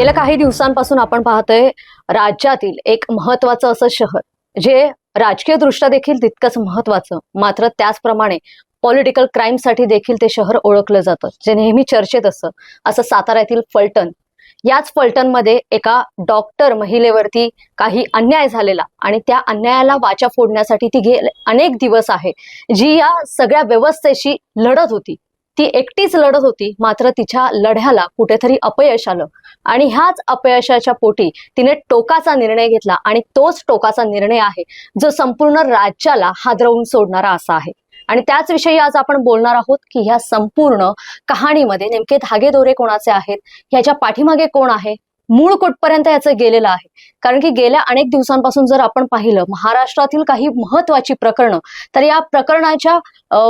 गेल्या काही दिवसांपासून आपण पाहतोय राज्यातील एक महत्वाचं असं शहर जे राजकीय दृष्ट्या देखील तितकंच महत्वाचं मात्र त्याचप्रमाणे पॉलिटिकल क्राईमसाठी देखील ते शहर ओळखलं जातं जे नेहमी चर्चेत असतं. असं साताऱ्यातील फलटण. याच फलटणमध्ये एका डॉक्टर महिलेवरती काही अन्याय झालेला आणि त्या अन्यायाला वाचा फोडण्यासाठी ती गेले अनेक दिवस आहे जी या सगळ्या व्यवस्थेशी लढत होती. ती एकटीच लढत होती मात्र तिच्या लढ्याला कुठेतरी अपयश आलं. आणि ह्याच अपयशाच्या पोटी तिने टोकाचा निर्णय घेतला आणि तोच टोकाचा निर्णय आहे जो संपूर्ण राज्याला हादरवून सोडणारा असा आहे. आणि त्याच विषयी आज आपण बोलणार आहोत की ह्या संपूर्ण कहाणीमध्ये नेमके धागेदोरे कोणाचे आहेत ह्याच्या पाठीमागे कोण आहे मूळ कुठपर्यंत याचं गेलेलं आहे? कारण की गेल्या अनेक दिवसांपासून जर आपण पाहिलं महाराष्ट्रातील काही महत्वाची प्रकरणं तर या प्रकरणाच्या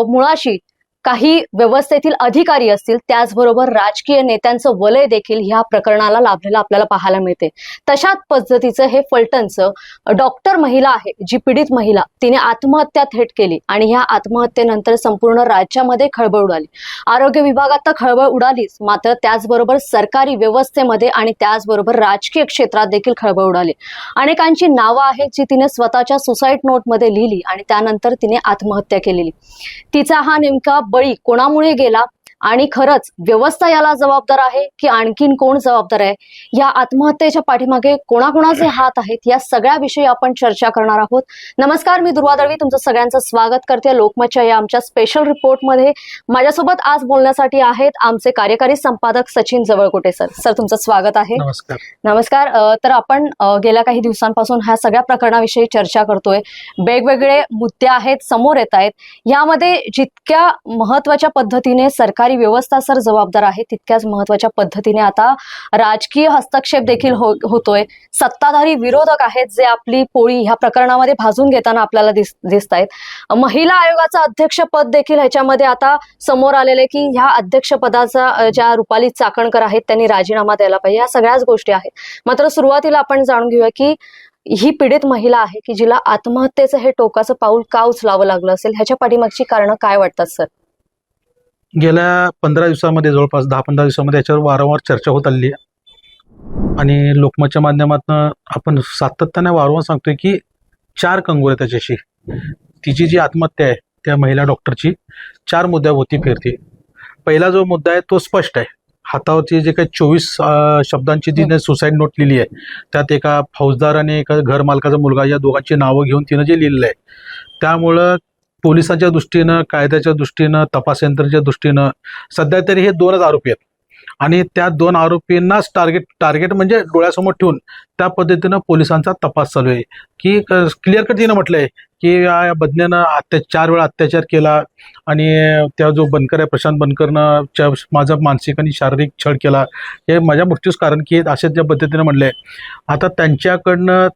मुळाशी काही व्यवस्थेतील अधिकारी असतील त्याचबरोबर राजकीय नेत्यांचं वलय देखील ह्या प्रकरणाला लाभलेलं आपल्याला पाहायला मिळते. तशाच पद्धतीचं हे फलटणचं डॉक्टर महिला आहे जी पीडित महिला तिने आत्महत्या थेट केली आणि ह्या आत्महत्येनंतर संपूर्ण राज्यामध्ये खळबळ उडाली. आरोग्य विभागात तर खळबळ उडालीच मात्र त्याचबरोबर सरकारी व्यवस्थेमध्ये आणि त्याचबरोबर राजकीय क्षेत्रात देखील खळबळ उडाली. अनेकांची नावं आहेत जी तिने स्वतःच्या सुसाईड नोटमध्ये लिहिली आणि त्यानंतर तिने आत्महत्या केलेली. तिचा हा नेमका बळी कोणामुळे गेला? आणि खरंच व्यवस्था याला जबाबदार आहे की आणखीन कोण जबाबदार आहे? या आत्महत्येच्या पाठीमागे कोणाकोणाचे हात आहेत? या सगळ्या विषयी आपण चर्चा करणार आहोत. नमस्कार मी दुर्वा दळवी. तुमचं सगळ्यांचं स्वागत करते. लोकमतच्या या आमच्या स्पेशल रिपोर्टमध्ये माझ्यासोबत आज बोलण्यासाठी आहेत आमचे कार्यकारी संपादक सचिन जवळकोटे सर. सर तुमचं स्वागत आहे. नमस्कार. नमस्कार. तर आपण गेल्या काही दिवसांपासून ह्या सगळ्या प्रकरणाविषयी चर्चा करतोय. वेगवेगळे मुद्दे आहेत समोर येत आहेत. यामध्ये जितक्या महत्त्वाच्या पद्धतीने सरकारी व्यवस्था सर जबाबदार आहे तितक्याच महत्त्वाच्या पद्धतीने आता राजकीय हस्तक्षेप देखील हो होतोय. सत्ताधारी विरोधक आहेत जे आपली पोळी ह्या प्रकरणामध्ये भाजून घेताना आपल्याला दिस दिसत आहेत महिला आयोगाचं अध्यक्षपद देखील ह्याच्यामध्ये आता समोर आलेले की ह्या अध्यक्षपदाचा ज्या रुपाली चाकणकर आहेत त्यांनी राजीनामा द्यायला पाहिजे. या सगळ्याच गोष्टी आहेत. मात्र सुरुवातीला आपण जाणून घेऊया की ही पीडित महिला आहे की जिला आत्महत्येचं हे टोकाचं पाऊल का उचलावं लागलं असेल? ह्याच्या पाठीमागची कारणं काय वाटतात सर? गेल्या पंधरा दिवसामध्ये जवळपास दहा पंधरा दिवसामध्ये याच्यावर वारंवार चर्चा होत आली आहे. आणि लोकमतच्या माध्यमातून आपण सातत्याने वारंवार सांगतोय की चार कंगोरे त्याच्याशी. तिची जी आत्महत्या आहे त्या महिला डॉक्टरची चार मुद्द्याभोवती फिरते. पहिला जो मुद्दा आहे तो स्पष्ट आहे. हातावरची जे काही चोवीस शब्दांची तिने सुसाईड नोट लिहिली आहे त्यात एका फौजदार आणि एका घर मालकाचा मुलगा या दोघांची नावं घेऊन तिनं जे लिहिलेलं आहे त्यामुळं पोलिसांच्या दृष्टीनं कायद्याच्या दृष्टीनं तपास यंत्रणेच्या दृष्टीनं सध्या तरी हे दोनच आरोपी आहेत. आणि त्या दोन आरोपींनाच टार्गेट टार्गेट म्हणजे डोळ्यासमोर ठेवून त्या पद्धतीनं पोलिसांचा तपास चालू आहे. की क्लिअर कट तिनं म्हटलंय की या बदल्यानं अत्या चार वेळा अत्याचार केला आणि त्या जो बनकर आहे प्रशांत बनकरनं च्या- माझा मानसिक आणि शारीरिक छळ केला. हे माझ्या मृत्यूच कारण की असे ज्या पद्धतीनं म्हटलंय. आता त्यांच्याकडनं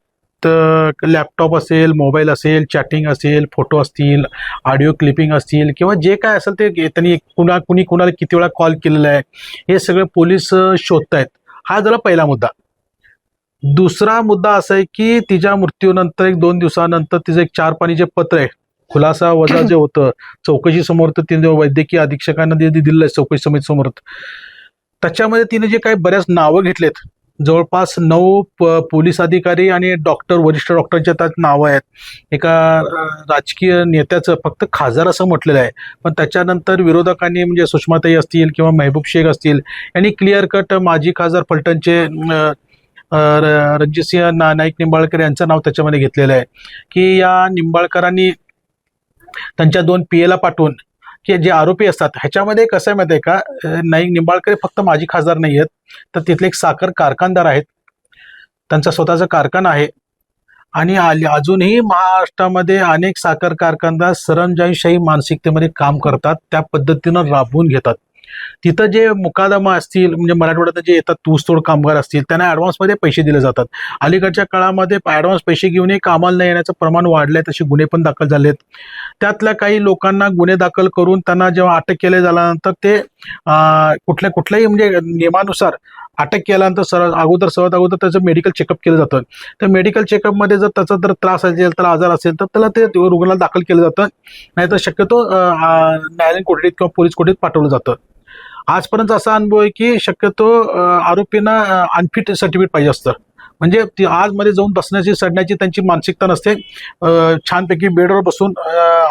लॅपटॉप असेल मोबाईल असेल चॅटिंग असेल फोटो असतील ऑडिओ क्लिपिंग असतील किंवा जे काय असेल ते त्यांनी कुणा कुणी कुणाला किती वेळा कॉल केलेला आहे हे सगळे पोलीस शोधत आहेत हा झाला पहिला मुद्दा. दुसरा मुद्दा असा आहे की तिच्या मृत्यूनंतर एक दोन दिवसानंतर तिचं एक चार पाणी जे पत्र आहे. खुलासा वजा जे होतं चौकशी समोर तर तिने वैद्यकीय अधीक्षकांना जे दिलेलं आहे चौकशी समिती समोर. त्याच्यामध्ये तिने जे काही बऱ्याच नावं घेतलेत. जवळपास नऊ प- पोलीस अधिकारी आणि डॉक्टर वरिष्ठ डॉक्टरच्या त्यात नावं आहेत. एका राजकीय नेत्याचं फक्त खासदार असं म्हटलेलं आहे. पण त्याच्यानंतर विरोधकांनी म्हणजे सुषमाताई असतील किंवा महबूब शेख असतील यांनी क्लिअर कट माजी खासदार फलटणचे रणजितसिंह ना नाईक निंबाळकर यांचं नाव त्याच्यामध्ये घेतलेलं आहे. की या निंबाळकरांनी त्यांच्या दोन पी एला पाठवून की जे आरोपी असतात ह्याच्यामध्ये कसं आहे माहिती आहे का नाईक निंबाळकर फक्त माजी खासदार नाही आहेत तर तिथले एक साखर कारखानदार आहेत. त्यांचा स्वतःचा कारखाना आहे. आणि आली- अजूनही महाराष्ट्रामध्ये अनेक साखर कारखानदार सरंजाईशाही मानसिकतेमध्ये काम करतात त्या पद्धतीनं राबवून घेतात. तिथं जे मुकादमा असतील म्हणजे मराठवाड्यात जे येतात ऊसतोड कामगार असतील त्यांना ॲडव्हान्समध्ये पैसे दिले जातात. अलीकडच्या काळामध्ये ॲडव्हान्स पैसे घेऊनही कामाला न येण्याचं प्रमाण वाढलंय तसे गुन्हे पण दाखल झालेत. त्यातल्या काही लोकांना गुन्हे दाखल करून त्यांना जेव्हा अटक केले झाल्यानंतर ते कुठल्या कुठल्याही म्हणजे नियमानुसार अटक केल्यानंतर सर अगोदर सर्वात अगोदर त्याचं मेडिकल चेकअप केलं जातं. तर मेडिकल चेकअपमध्ये जर त्याचा जर त्रास असेल तर आजार असेल तर त्याला ते रुग्णाला दाखल केलं जातं. नाहीतर शक्यतो न्यायालयीन कोठडीत किंवा पोलीस कोठडीत पाठवलं जातं. आजपर्यंत असा अनुभव आहे की शक्यतो आरोपींना अनफिट सर्टिफिकेट पाहिजे असतं. म्हणजे ती आजमध्ये जाऊन बसण्याची सडण्याची त्यांची मानसिकता नसते. छानपैकी बेडवर बसून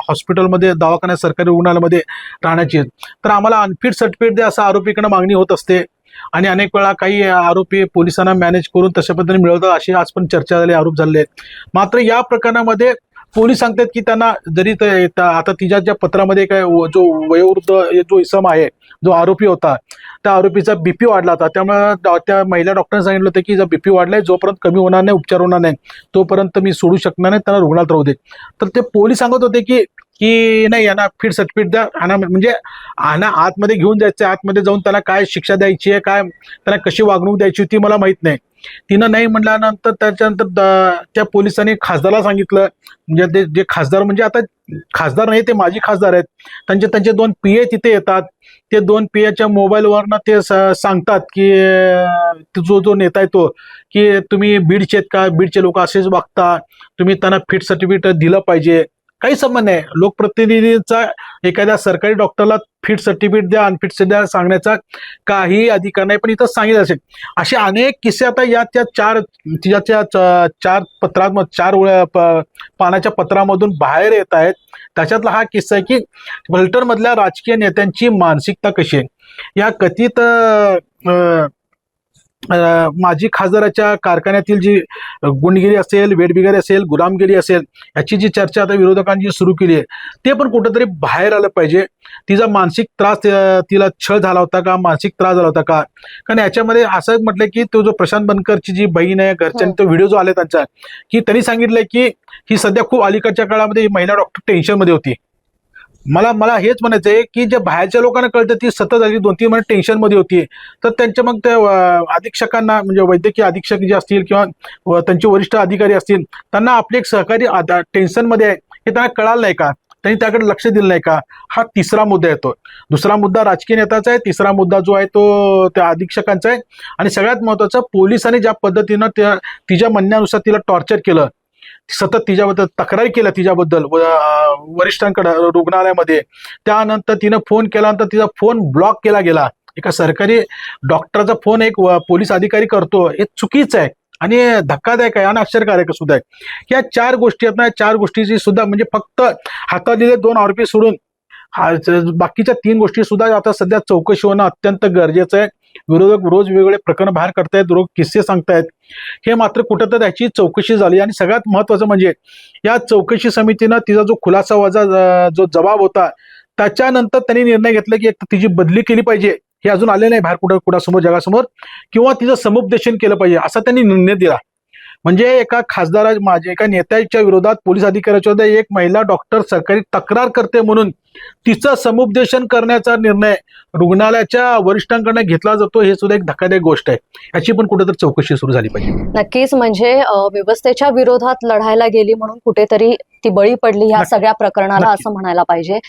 हॉस्पिटलमध्ये दवाखान्यात सरकारी रुग्णालयामध्ये राहण्याची. तर आम्हाला अनफिट सर्टिफिकेट द्या असं आरोपीकडे मागणी होत असते. आणि अनेक वेळा काही आरोपी पोलिसांना मॅनेज करून तशा पद्धतीने मिळवतात अशी आज पण चर्चा झाली आरोप झाले आहेत. मात्र या प्रकरणामध्ये पोलीस सांगतात की त्यांना जरी ते- आता तिच्या ज्या पत्रामध्ये काय व- जो वयोवृद्ध जो इसम आहे जो आरोपी होता त्या आरोपीचा बीपी वाढला होता. त्यामुळे त्या महिला डॉक्टरने सांगितलं होतं की जर बीपी वाढलाय जोपर्यंत कमी होणार नाही उपचार होणार नाही तोपर्यंत मी सोडू शकणार नाही त्यांना रुग्णात राहू दे. तर ते पोलीस सांगत होते की की नाही यांना फिट सर्टिफिकेट द्या. आणा म्हणजे आणा आतमध्ये घेऊन जायचं आतमध्ये जाऊन त्याला काय शिक्षा द्यायची आहे काय त्याला कशी वागणूक द्यायची होती मला माहीत नाही. तिनं नाही म्हटल्यानंतर त्याच्यानंतर द- त्या पोलिसांनी खासदारला सांगितलं. म्हणजे ते जे खासदार म्हणजे आता खासदार नाही ते माजी खासदार आहेत. त्यांचे त्यांचे दोन पी ए तिथे येतात. ते दोन पी एच्या मोबाईलवरनं ते स- सांगतात की जो जो नेता आहे तो की तुम्ही बीडचे आहेत का? बीडचे लोक असेच वागता. तुम्ही त्यांना फिट सर्टिफिकेट दिलं पाहिजे. काही संबंध नाही. लोकप्रतिनिधीचा एखाद्या सरकारी डॉक्टरला फिट सर्टिफिकेट द्या अनफिट द्या सांगण्याचा काही अधिकार नाही. पण इथं सांगितलं असेल. असे अनेक किस्से आता या त्या चार तिच्या त्या च- चार पत्रात चार प- पानाच्या पत्रामधून बाहेर येत आहेत. त्याच्यातला हा किस्सा आहे की फलटण राजकीय नेत्यांची मानसिकता कशी आहे? या कथित माजी खासदाराच्या कारखान्यातील जी गुंडगिरी असेल वेडबिगारी असेल गुलामगिरी असेल याची जी चर्चा आता विरोधकांनी सुरू केली आहे ते पण कुठंतरी बाहेर आलं पाहिजे. तिचा मानसिक त्रास तिला छळ झाला होता का? मानसिक त्रास झाला होता का? कारण याच्यामध्ये असं म्हटलं की तो जो प्रशांत बनकरची जी बहीण आहे घरच्यांनी तो व्हिडिओ जो आला त्यांचा की त्यांनी सांगितलंय की ही सध्या खूप अलीकडच्या काळामध्ये ही महिला डॉक्टर टेन्शनमध्ये होती. मला मला हेच म्हणायचं आहे की जे बाहेरच्या लोकांना कळतं ती सतत आली दोन तीन महिने टेन्शनमध्ये होती. तर त्यांच्या मग त्या अधीक्षकांना म्हणजे वैद्यकीय अधीक्षक जे असतील किंवा व त्यांचे वरिष्ठ अधिकारी असतील त्यांना आपले एक सहकारी टेन्शनमध्ये आहे हे त्यांना कळालं नाही का? त्यांनी त्याकडे लक्ष दिलं नाही का? हा तिसरा मुद्दा येतो दुसरा मुद्दा राजकीय नेताचा आहे तिसरा मुद्दा जो आहे तो त्या अधीक्षकांचा आहे. आणि सगळ्यात महत्वाचं पोलिसांनी ज्या पद्धतीनं त्या तिच्या म्हणण्यानुसार तिला टॉर्चर केलं सतत तिच्याबद्दल तक्रारी केल्या तिच्याबद्दल वरिष्ठांकडे रुग्णालयामध्ये. त्यानंतर तिनं फोन केल्यानंतर तिचा फोन ब्लॉक केला गेला. एका सरकारी डॉक्टरचा फोन एक व- पोलीस अधिकारी करतो. हे चुकीचं आहे आणि धक्कादायक आहे आणि आश्चर्यकारक सुद्धा आहे. या चार गोष्टी आहेत ना या चार गोष्टीची सुद्धा म्हणजे फक्त हातालेले दोन आरोपी सोडून हा बाकीच्या तीन गोष्टी सुद्धा आता सध्या चौकशी होणं अत्यंत गरजेचं आहे. विरोधक रोज वेगवेगळे प्रकरण बाहेर करतायत रोज किस्से सांगतायत. हे मात्र कुठं तर त्याची चौकशी झाली आणि सगळ्यात महत्वाचं म्हणजे या चौकशी समितीनं तिचा जो खुलासा वाजा जो जबाब होता त्याच्यानंतर त्यांनी निर्णय घेतला की एक तिची बदली केली पाहिजे. हे अजून आले नाही बाहेर कुठं कुणासमोर जगासमोर किंवा तिचं समुपदेशन केलं पाहिजे असा त्यांनी निर्णय दिला. म्हणजे एका खासदारा माझ्या एका नेत्याच्या विरोधात पोलीस अधिकाऱ्याच्या विरोधात एक महिला डॉक्टर सरकारी तक्रार करते म्हणून तिचं समुपदेशन करण्याचा निर्णय रुग्णालयाच्या वरिष्ठांकडनं घेतला जातो हे सुद्धा एक धक्कादायक गोष्ट आहे याची पण कुठेतरी चौकशी सुरू झाली पाहिजे नक्कीच म्हणजे व्यवस्थेच्या विरोधात लढायला गेली म्हणून कुठेतरी ती बळी पडली ह्या. सगळ्या प्रकरणाला. असं म्हणायला पाहिजे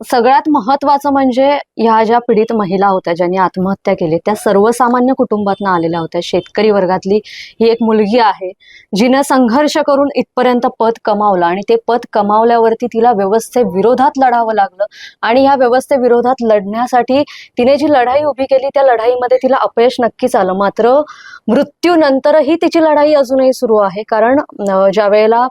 सगळ्यात महत्वाचं म्हणजे ह्या ज्या पीडित महिला होत्या ज्यांनी आत्महत्या केली त्या सर्वसामान्य कुटुंबातनं आलेल्या होत्या. शेतकरी वर्गातली ही एक मुलगी आहे जिनं संघर्ष करून इथपर्यंत पद कमावलं आणि ते पद कमावल्यावरती तिला व्यवस्थेविरोधात लढावं लागलं आणि ह्या व्यवस्थेविरोधात लढण्यासाठी तिने जी लढाई उभी केली त्या लढाईमध्ये तिला अपयश नक्कीच आलं. मात्र मृत्यूनंतरही तिची लढाई अजूनही सुरू आहे. कारण ज्या वेळेला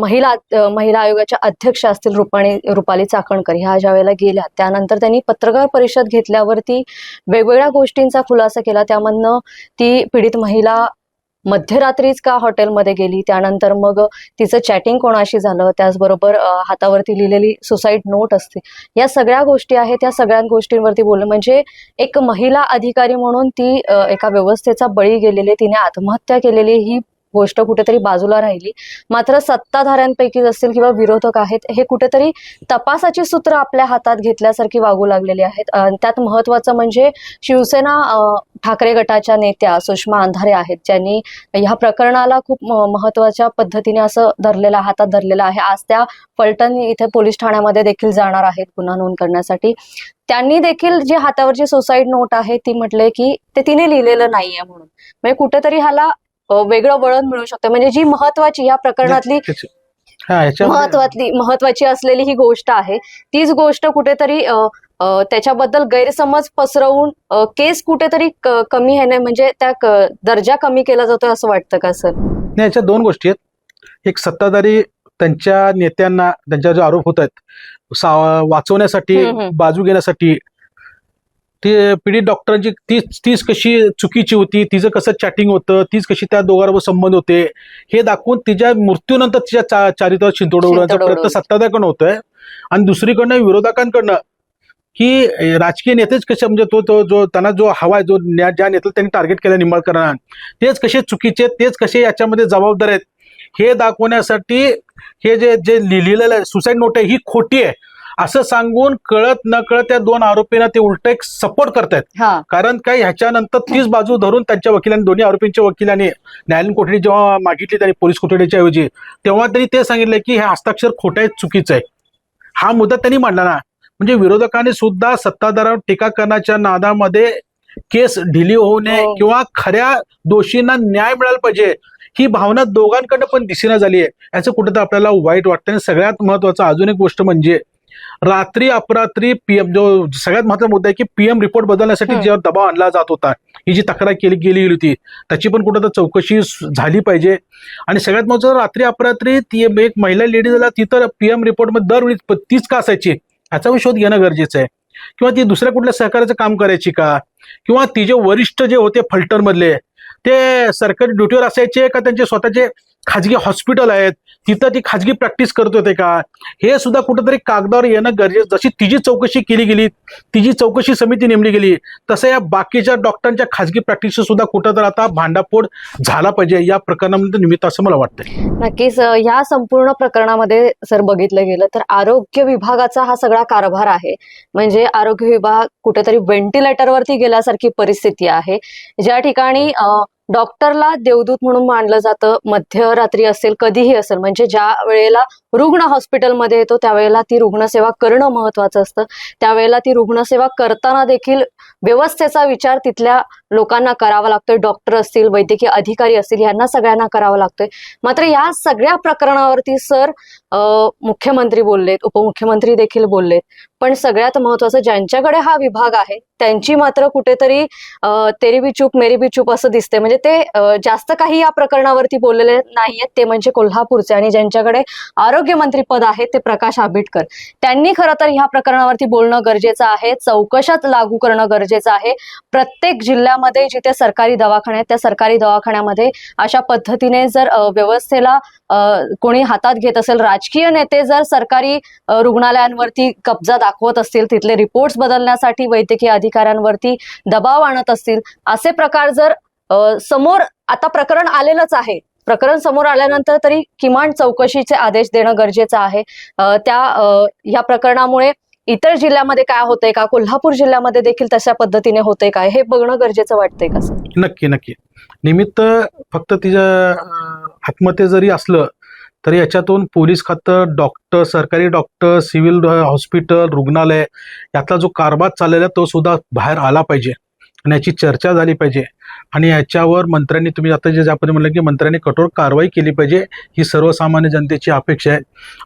महिला महिला आयोगाच्या अध्यक्ष असतील रुपाणी रुपाली चाकणकर ह्या ज्या वेळेला गेल्या त्यानंतर त्यांनी पत्रकार परिषद घेतल्यावरती वेगवेगळ्या गोष्टींचा खुलासा केला. त्यामधनं ती पीडित महिला मध्यरात्रीच का हॉटेलमध्ये गेली? त्यानंतर मग तिचं चॅटिंग कोणाशी झालं? त्याचबरोबर हातावरती लिहिलेली सुसाईड नोट असते. या सगळ्या गोष्टी आहेत. त्या सगळ्या गोष्टींवरती बोलणं म्हणजे एक महिला अधिकारी म्हणून ती एका व्यवस्थेचा बळी गेलेली तिने आत्महत्या केलेली ही गोष्ट कुठेतरी बाजूला राहिली. मात्र सत्ताधाऱ्यांपैकी असतील किंवा विरोधक आहेत हे कुठेतरी तपासाची सूत्र आपल्या हातात घेतल्यासारखी वागू लागलेली आहेत. त्यात महत्वाचं म्हणजे शिवसेना ठाकरे गटाच्या नेत्या सुषमा अंधारे आहेत ज्यांनी ह्या प्रकरणाला खूप महत्त्वाच्या पद्धतीने असं धरलेलं हातात धरलेलं आहे. आज त्या पलटण इथे पोलीस ठाण्यामध्ये देखील जाणार आहेत गुन्हा नोंद करण्यासाठी. त्यांनी देखील जी हातावरची सुसाईड नोट आहे ती म्हटले की ते तिने लिहिलेलं नाहीये म्हणून. म्हणजे कुठेतरी ह्याला वेगळं वळण मिळू शकतं. म्हणजे जी महत्वाची या प्रकरणातली महत्वातली महत्वाची असलेली ही गोष्ट आहे. तीच गोष्ट कुठेतरी त्याच्याबद्दल गैरसमज पसरवून केस कुठेतरी कमी आहे म्हणजे त्या दर्जा कमी केला जातोय असं वाटतं का सर? नाही याच्या दोन गोष्टी आहेत. एक सत्ताधारी त्यांच्या नेत्यांना त्यांच्या जे आरोप होत आहेत वाचवण्यासाठी. बाजू घेण्यासाठी ती पीडित डॉक्टरांची तीच तीच कशी चुकीची होती तिचं कसं चॅटिंग होतं तीच कशी त्या दोघांबरोबर संबंध होते हे दाखवून तिच्या मृत्यूनंतर तिच्या चा चारित्र्यावर शिंतोड उडवण्याचा प्रयत्न. सत्ताधाऱ्याकडनं होतोय. आणि दुसरीकडनं विरोधकांकडनं की राजकीय नेतेच कसे म्हणजे तो तो जो त्यांना जो हवा आहे जो ज्या नेत्याला त्यांनी टार्गेट केलं निंबाळकरांना तेच कसे चुकीचे तेच कसे याच्यामध्ये जबाबदार आहेत हे दाखवण्यासाठी हे जे जे लिहिलेलं सुसाईड नोट आहे ही खोटी आहे. असं सांगून कळत न कळत त्या दोन आरोपींना ते उलट एक सपोर्ट करतायत. हा. कारण काय ह्याच्यानंतर तीच बाजू धरून त्यांच्या वकिलांनी दोन्ही आरोपींच्या वकिलांनी न्यायालयीन कोठडी जेव्हा मागितली त्यांनी पोलीस कोठडीच्या ऐवजी तेव्हा त्यांनी ते सांगितलं की हे हस्ताक्षर खोटं आहे चुकीचं आहे. हा मुद्दा त्यांनी मांडला ना. म्हणजे विरोधकांनी सुद्धा सत्ताधारावर टीका करण्याच्या नादामध्ये केस ढिली होऊ नये हो. किंवा खऱ्या दोषींना न्याय मिळाला पाहिजे ही भावना दोघांकडनं पण दिसेना झाली आहे याचं कुठं आपल्याला वाईट वाटतं आणि सगळ्यात महत्वाचं अजून एक गोष्ट म्हणजे रात्री अपरात्री पीएम जो सगळ्यात महत्त्वाचा मुद्दा आहे की पीएम रिपोर्ट बदलण्यासाठी. जेव्हा दबाव आणला जात होता ही जी तक्रार केली गेली गेली होती त्याची पण कुठं तर चौकशी झाली पाहिजे. आणि सगळ्यात महत्वाचं रात्री अपरात्री ती एक महिला लेडीजला ती तर पीएम रिपोर्टमध्ये दरवेळी तीच का असायची? ह्याचा शोध घेणं गरजेचं आहे. किंवा ती दुसऱ्या कुठल्या सहकार्याचं काम करायची का? किंवा ती जे वरिष्ठ जे होते फलटणमधले ते सरकारी ड्युटीवर असायचे का त्यांचे स्वतःचे खाजगी हॉस्पिटल आहेत? तिथं ती खाजगी प्रॅक्टिस करत होते का? हे सुद्धा कुठंतरी कागदावर येणं गरजेचं. जशी तिची चौकशी केली गेली तिची चौकशी समिती नेमली गेली तसं या बाकीच्या डॉक्टरांच्या खाजगी प्रॅक्टिस सुद्धा कुठं तर आता भांडाफोड झाला पाहिजे. या प्रकरणामध्ये निमित्त असं मला वाटतं नक्कीच या संपूर्ण प्रकरणामध्ये सर बघितलं गेलं तर आरोग्य विभागाचा हा सगळा कारभार आहे. म्हणजे आरोग्य विभाग कुठेतरी व्हेंटिलेटरवरती गेल्यासारखी परिस्थिती आहे. ज्या ठिकाणी डॉक्टरला देवदूत म्हणून मानलं जातं मध्यरात्री असेल कधीही असेल. म्हणजे ज्या वेळेला रुग्ण हॉस्पिटलमध्ये येतो त्यावेळेला ती रुग्णसेवा करणं महत्वाचं असतं. त्यावेळेला ती रुग्णसेवा करताना देखील व्यवस्थेचा विचार तिथल्या लोकांना करावा लागतोय. डॉक्टर असतील वैद्यकीय अधिकारी असतील यांना सगळ्यांना करावा लागतोय. मात्र या सगळ्या प्रकरणावरती सर मुख्यमंत्री बोललेत उपमुख्यमंत्री देखील बोललेत. पण सगळ्यात महत्वाचं ज्यांच्याकडे हा विभाग आहे त्यांची मात्र कुठेतरी तेरी बी चूप मेरी बी चूप असं दिसते म्हणजे ते जास्त काही या प्रकरणावरती बोललेले नाहीयेत. ते म्हणजे कोल्हापूरचे आणि ज्यांच्याकडे आरोग्यमंत्री पद आहे ते प्रकाश आंबेडकर. त्यांनी खरं तर ह्या प्रकरणावरती बोलणं गरजेचं आहे चौकशात लागू करणं गरजेचं आहे. प्रत्येक जिल्ह्यामध्ये जिथे सरकारी दवाखाने आहेत त्या सरकारी दवाखान्यामध्ये अशा पद्धतीने जर व्यवस्थेला कोणी हातात घेत असेल राजकीय नेते जर सरकारी रुग्णालयांवरती कब्जा दाखवत असतील तिथले रिपोर्ट्स बदलण्यासाठी वैद्यकीय अधिकाऱ्यांवरती दबाव आणत असतील असे प्रकार जर समोर आता प्रकरण आलेलंच आहे प्रकरण समोर आल्यानंतर तरी किमान चौकशीचे आदेश देणं गरजेचं आहे. त्या या प्रकरणामुळे इतर जिल्ह्यामध्ये काय होतंय का? कोल्हापूर जिल्ह्यामध्ये देखील तशा पद्धतीने होतंय काय? हे बघणं गरजेचं वाटतंय का सर? नक्की नक्की. निमित्त फक्त तिच्या आत्महत्या जरी असलं तरी याच्यातून पोलीस खातं डॉक्टर सरकारी डॉक्टर सिव्हिल हॉस्पिटल रुग्णालय यातला जो कारभार चाललेला आहे तो सुद्धा बाहेर आला पाहिजे. आणि याची चर्चा झाली पाहिजे. आणि याच्यावर मंत्र्यांनी तुम्ही आता जे आपण म्हणलं की मंत्र्यांनी कठोर कारवाई केली पाहिजे ही सर्वसामान्य जनतेची अपेक्षा आहे.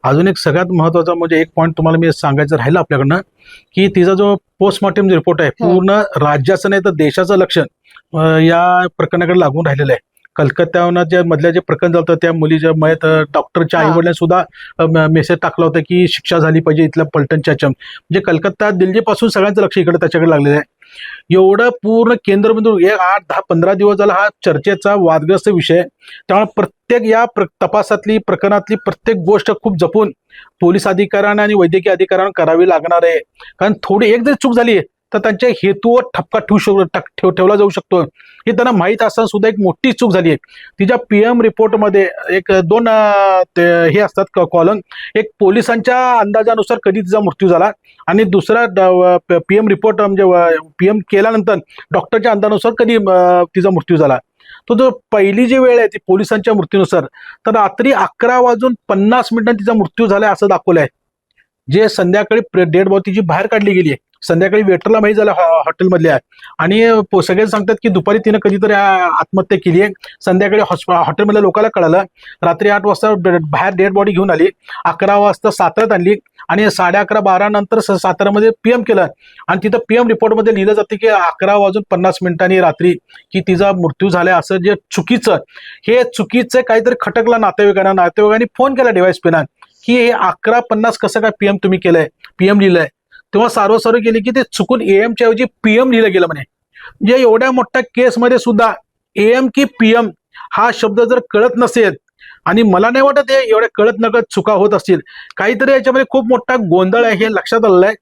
अजून एक सगळ्यात महत्त्वाचा म्हणजे एक पॉईंट तुम्हाला मी सांगायचं राहिलं आपल्याकडनं की तिचा जो पोस्टमॉर्टम रिपोर्ट आहे हं. पूर्ण राज्याचं नाही तर देशाचं लक्षण अं, या प्रकरणाकडे लागून राहिलेलं आहे. कलकत्त्याहून जे मधल्या जे प्रकरण झालं त्या मुलीच्या मयत डॉक्टरच्या हा. आई वडिलांनी सुद्धा मेसेज टाकला होता की शिक्षा झाली पाहिजे इथल्या पलटणच्या म्हणजे कलकत्ता दिल्लीपासून सगळ्यांचं लक्ष इकडे त्याच्याकडे लागलेलं आहे. एवढं पूर्ण केंद्रबिंदू एक आठ दहा पंधरा दिवस झाला हा चर्चेचा वादग्रस्त विषय. त्यामुळे प्रत्येक या प्र तपासातली प्रकरणातली प्रत्येक गोष्ट खूप जपून पोलीस अधिकाऱ्यांना आणि वैद्यकीय अधिकाऱ्यांना करावी लागणार आहे. कारण थोडी एक जरी चूक झाली तर त्यांच्या हेतूवर ठपका ठेवू शकतो ठेव ठेवला जाऊ शकतो. हे त्यांना माहीत असताना सुद्धा एक मोठी चूक झाली आहे. तिच्या पी एम रिपोर्टमध्ये एक दोन ते- हे असतात कॉलम एक पोलिसांच्या अंदाजानुसार कधी तिचा मृत्यू झाला आणि दुसरा पी एम रिपोर्ट म्हणजे पी एम केल्यानंतर डॉक्टरच्या अंदाजानुसार कधी तिचा मृत्यू झाला. तो जो पहिली जी वेळ आहे ती पोलिसांच्या मृत्यूनुसार तर रात्री अकरा वाजून पन्नास मिनिटांनी तिचा मृत्यू झाला असं दाखवलं आहे जे संध्याकाळी डेड बॉडी तिची बाहेर काढली गेली आहे. संध्याकाळी वेटरला माहीत झालं हॉ- हॉटेलमधल्या आणि सगळे सांगतात की दुपारी तिनं कधीतरी आत्महत्या केली आहे. संध्याकाळी हॉस्प हॉटेलमधल्या लोकांना कळालं रात्री आठ वाजता बाहेर डेड बॉडी घेऊन आली. अकरा वाजता सातारात आणली. आणि साडे अकरा बारा नंतर सातारामध्ये पी पीएम केलं. आणि तिथं पीएम रिपोर्टमध्ये लिहिलं जातं की अकरा वाजून पन्नास मिनिटांनी रात्री की तिचा मृत्यू झाला असं जे चुकीचं हे चुकीचं काहीतरी खटकला नातेवाईकांना. नातेवाईकांनी फोन केला डिवाइस पिनान की हे अकरा पन्नास कसं काय पीएम तुम्ही केलंय? पीएम लिहिलंय. तेव्हा सार्वसार्व केली की ते चुकून एएमच्या ऐवजी पीएम लिहिलं गेलं म्हणे. म्हणजे एवढ्या मोठ्या केसमध्ये सुद्धा एम की पीएम हा शब्द जर कळत नसेल आणि मला नाही वाटत हे एवढ्या कळत नकळत चुका होत असतील काहीतरी याच्यामध्ये खूप मोठा गोंधळ आहे हे लक्षात आलेलं आहे.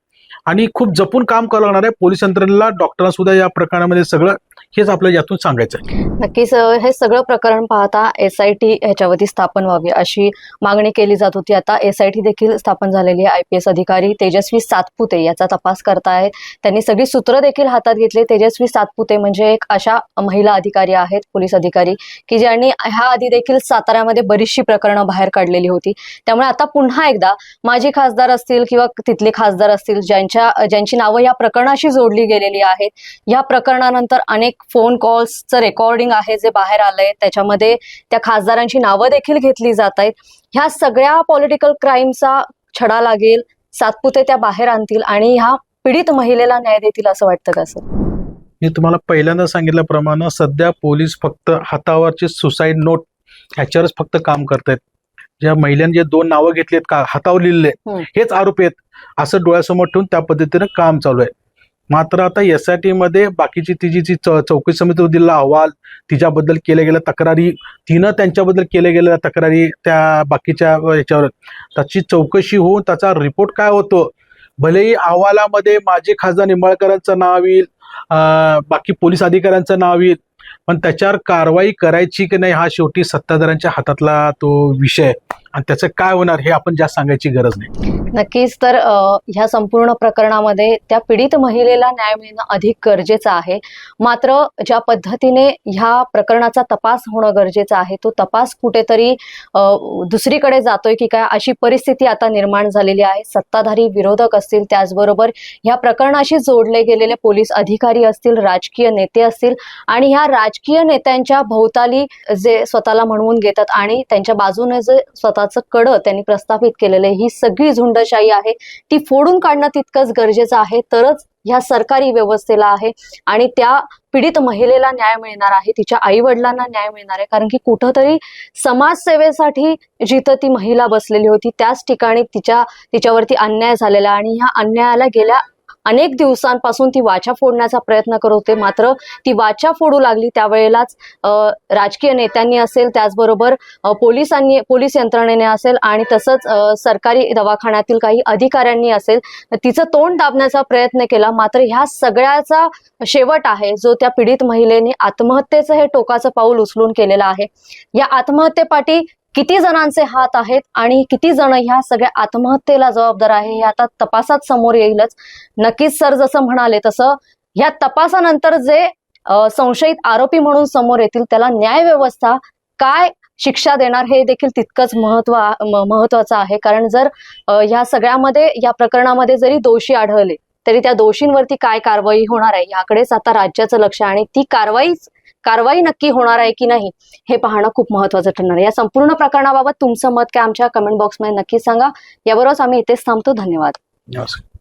आणि खूप जपून काम करावं लागणार आहे. पोलीस यंत्रणेला डॉक्टरांना सुद्धा या प्रकरणामध्ये सगळं हेच आपल्याला यातून सांगायचं आहे. नक्कीच हे सगळं प्रकरण पाहता एस आय टी ह्याच्यावरती स्थापन व्हावी अशी मागणी केली जात होती. आता एस आय टी देखील स्थापन झालेली आहे. आय पी एस अधिकारी तेजस्वी सातपुते याचा तपास करतायत. त्यांनी सगळी सूत्र देखील हातात घेतली. तेजस्वी सातपुते म्हणजे एक अशा महिला अधिकारी आहेत पोलीस अधिकारी की ज्यांनी ह्या आधी देखील साताऱ्यामध्ये बरीचशी प्रकरणं बाहेर काढलेली होती. त्यामुळे आता पुन्हा एकदा माजी खासदार असतील किंवा तिथले खासदार असतील ज्यांच्या ज्यांची नावं या प्रकरणाशी जोडली गेलेली आहेत या प्रकरणानंतर अनेक फोन कॉल्सचं रेकॉर्डिंग आहे जे बाहेर आलंय. त्याच्यामध्ये त्या खासदारांची नावं देखील घेतली जात आहेत. ह्या सगळ्या पॉलिटिकल क्राईमचा छडा लागेल सातपुते त्या बाहेर आणतील आणि ह्या पीडित महिलेला न्याय देतील असं वाटतं का सर मी तुम्हाला पहिल्यांदा सांगितल्याप्रमाणे सध्या पोलीस फक्त हातावरचे सुसाईड नोट ह्याच्यावरच फक्त काम करतायत. ज्या महिलांनी जे दोन नावं घेतलीत का हातावर हम्म. हेच आरोपी आहेत. असं डोळ्यासमोर ठेवून त्या पद्धतीनं काम चालू आहे. मात्र आता एस आय टी मध्ये बाकीची तिची जी चौकशी समितीवर दिलेला अहवाल तिच्याबद्दल केल्या गेल्या तक्रारी तिनं त्यांच्याबद्दल केल्या गेलेल्या तक्रारी त्या बाकीच्या याच्यावर. त्याची चौकशी होऊन त्याचा रिपोर्ट काय होतो? भलेही अहवालामध्ये माजी खासदार निंबाळकरांचं नाव येईल बाकी पोलीस अधिकाऱ्यांचं नाव येईल पण त्याच्यावर कारवाई करायची की नाही हा शेवटी सत्ताधाऱ्यांच्या हातातला तो विषय आणि त्याचं काय होणार हे आपण जास्त सांगायची गरज नाही. नक्कीच तर ह्या संपूर्ण प्रकरणामध्ये त्या पीडित महिलेला न्याय मिळणं अधिक गरजेचं आहे. मात्र ज्या पद्धतीने ह्या प्रकरणाचा तपास होणं गरजेचं आहे तो तपास कुठेतरी दुसरीकडे जातोय की काय अशी परिस्थिती आता निर्माण झालेली आहे. सत्ताधारी विरोधक असतील त्याचबरोबर ह्या प्रकरणाशी जोडले गेलेले पोलीस अधिकारी असतील राजकीय नेते असतील आणि ह्या राजकीय नेत्यांच्या भोवताली जे स्वतःला म्हणवून घेतात आणि त्यांच्या बाजूने जे स्वतः महत्वाचं कडं त्यांनी प्रस्थापित केलेलं आहे. ही सगळी झुंडशाही आहे. ती फोडून काढणं तितकंच गरजेचं आहे. तरच ह्या सरकारी व्यवस्थेला आहे आणि त्या पीडित महिलेला न्याय मिळणार आहे. तिच्या आई वडिलांना न्याय मिळणार आहे. कारण की कुठंतरी समाजसेवेसाठी जिथं ती महिला बसलेली होती त्याच ठिकाणी तिच्या तिच्यावरती अन्याय झालेला आणि ह्या अन्यायाला गेल्या अनेक दिवसांपासून ती वाचा फोडण्याचा प्रयत्न करत होते. मात्र ती वाचा फोडू लागली त्यावेळेलाच राजकीय नेत्यांनी असेल त्याचबरोबर पोलिसांनी पोलीस यंत्रणेने असेल आणि तसंच सरकारी दवाखान्यातील काही अधिकाऱ्यांनी असेल तिचं तोंड दाबण्याचा प्रयत्न केला. मात्र ह्या सगळ्याचा शेवट आहे जो त्या पीडित महिलेने आत्महत्येचं हे टोकाचं पाऊल उचलून केलेलं आहे. या आत्महत्येपाठी किती जणांचे हात आहेत आणि किती जण ह्या सगळ्या आत्महत्येला जबाबदार आहे हे आता तपासात समोर येईलच. नक्कीच सर जसं म्हणाले तसं ह्या तपासानंतर जे संशयित आरोपी म्हणून समोर येतील त्याला न्याय व्यवस्था काय शिक्षा देणार हे देखील तितकंच महत्त्व महत्वाचं आहे. कारण जर ह्या सगळ्यामध्ये या प्रकरणामध्ये जरी दोषी आढळले तरी त्या दोषींवरती काय कारवाई होणार आहे याकडेच आता राज्याचं लक्ष आहे आणि ती कारवाई कारवाई नक्की होणार आहे की नाही हे पाहणं खूप महत्वाचं ठरणार आहे. या संपूर्ण प्रकरणाबाबत तुमचं मत काय आमच्या कमेंट बॉक्समध्ये नक्की सांगा. याबरोबरच आम्ही इथेच थांबतो. धन्यवाद. नमस्कार.